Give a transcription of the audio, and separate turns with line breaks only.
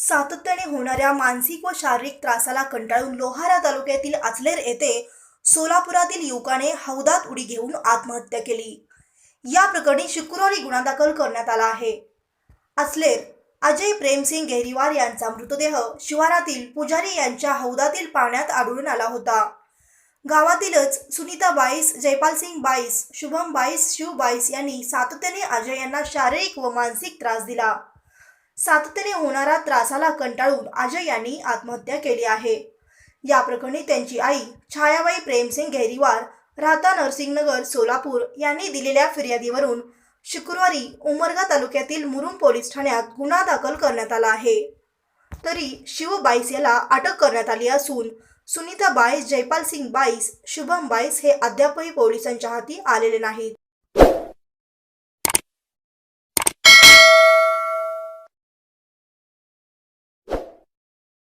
सातत्याने होणाऱ्या मानसिक व शारीरिक त्रासाला कंटाळून लोहारा तालुक्यातील आचलेर येथे सोलापुरातील युवकाने हौदात उडी घेऊन आत्महत्या केली. या प्रकरणी शुक्रवारी गुन्हा दाखल करण्यात आला आहे. असलेर अजय प्रेमसिंग गेहरीवार यांचा मृतदेह शिवारातील पुजारी यांच्या हौदातील पाण्यात आढळून आला होता. गावातीलच सुनीता बाईस जयपालसिंग बाईस शुभम बाईस शिव बाईस यांनी सातत्याने अजय यांना शारीरिक व मानसिक त्रास दिला. सातत्याने होणारा त्रासाला कंटाळून अजय यांनी आत्महत्या केली आहे. या प्रकरणी त्यांची आई छायाबाई प्रेमसिंग गैरीवार राहता नरसिंगनगर सोलापूर यांनी दिलेल्या फिर्यादीवरून शुक्रवारी उमरगा तालुक्यातील मुरुम पोलीस ठाण्यात गुन्हा दाखल करण्यात आला आहे. तरी शिव बाईस याला अटक करण्यात आली असून सुनीता बाईस जयपाल सिंग बाईस शुभम बाईस हे अद्यापही पोलिसांच्या हाती आलेले नाहीत.